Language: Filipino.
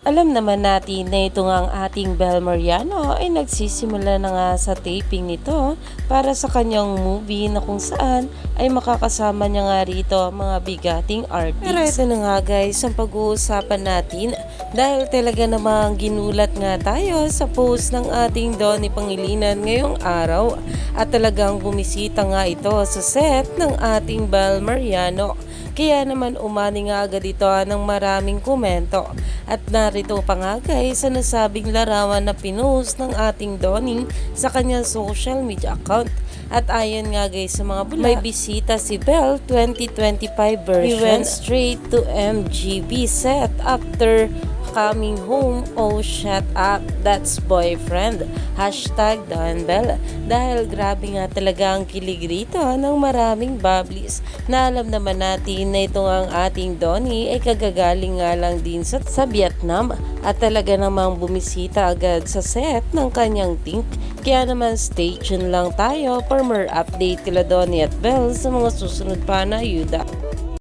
Alam naman natin na ito nga ang ating Bel Mariano ay nagsisimula na nga sa taping nito para sa kanyang movie na kung saan ay makakasama niya nga rito ang mga bigating artists. Pero ito na nga guys ang pag-uusapan natin dahil talaga namang ginulat nga tayo sa post ng ating Donnie Pangilinan ngayong araw at talagang bumisita nga ito sa set ng ating Bel Mariano. Kaya naman umani nga agad ito ng maraming komento. At narito pa nga guys sa nasabing larawan na pinost ng ating Donnie sa kanyang social media account. At ayon nga guys sa mga bula, may bisita si Belle 2025 version. He went straight to MGB set after coming home, oh shut up, that's boyfriend. Hashtag Don Bell. Dahil grabe nga talaga ang kilig rito ng maraming bubblies na alam naman natin na ito ang ating Donnie ay kagagaling nga lang din sa, sa Vietnam at talaga namang bumisita agad sa set ng kanyang think. Kaya naman stay tuned lang tayo for more update kila Donnie at Bell sa mga susunod pa na ayuda.